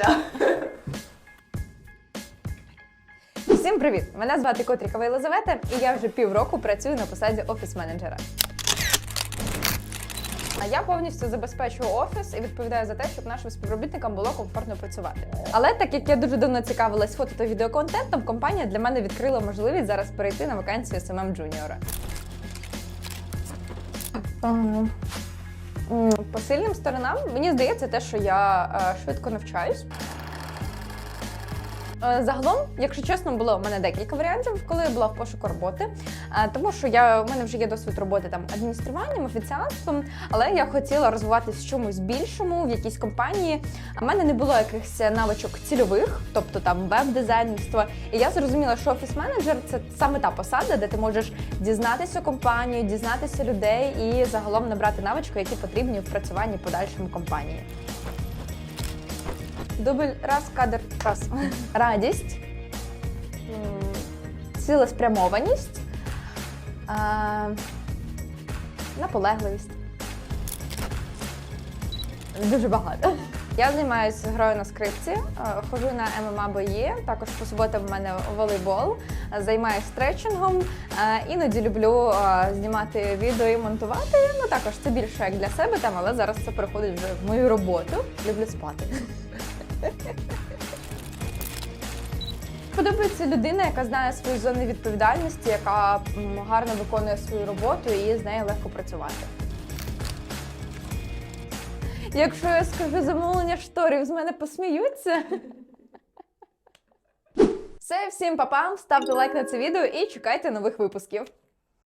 Да. Всім привіт! Мене звати Котрікова Єлизавета, і я вже півроку працюю на посаді офіс-менеджера. А я повністю забезпечую офіс і відповідаю за те, щоб нашим співробітникам було комфортно працювати. Але так як я дуже давно цікавилась фото та відеоконтентом, компанія для мене відкрила можливість зараз перейти на вакансію СММ Джуніора. По сильним сторонам мені здається те, що я е, швидко навчаюсь. Е, Загалом, якщо чесно, було в мене декілька варіантів, коли я була в пошуку роботи. Е, Тому що я, в мене вже є досвід роботи там адмініструванням, офіціантством, але я хотіла розвиватись в чомусь більшому, в якійсь компанії. У мене не було якихось навичок цільових, тобто там веб-дизайнерство. І я зрозуміла, що офіс-менеджер це саме та посада, де ти можеш дізнатися компанію, дізнатися людей і загалом набрати навички, які потрібні в працюванні подальшому компанії. Дубль раз, кадр раз. Радість, цілеспрямованість, наполегливість. Дуже багато. Я займаюся грою на скрипці, ходжу на ММА бої, також по суботам в мене волейбол, займаюся стретчингом, іноді люблю знімати відео і монтувати. Ну також це більше як для себе, там, але зараз це переходить вже в мою роботу. Люблю спати. Подобається людина, яка знає свої зони відповідальності, яка гарно виконує свою роботу і з нею легко працювати. Якщо я скажу замовлення шторів, з мене посміються. Все, всім папам, ставте лайк на це відео і чекайте нових випусків.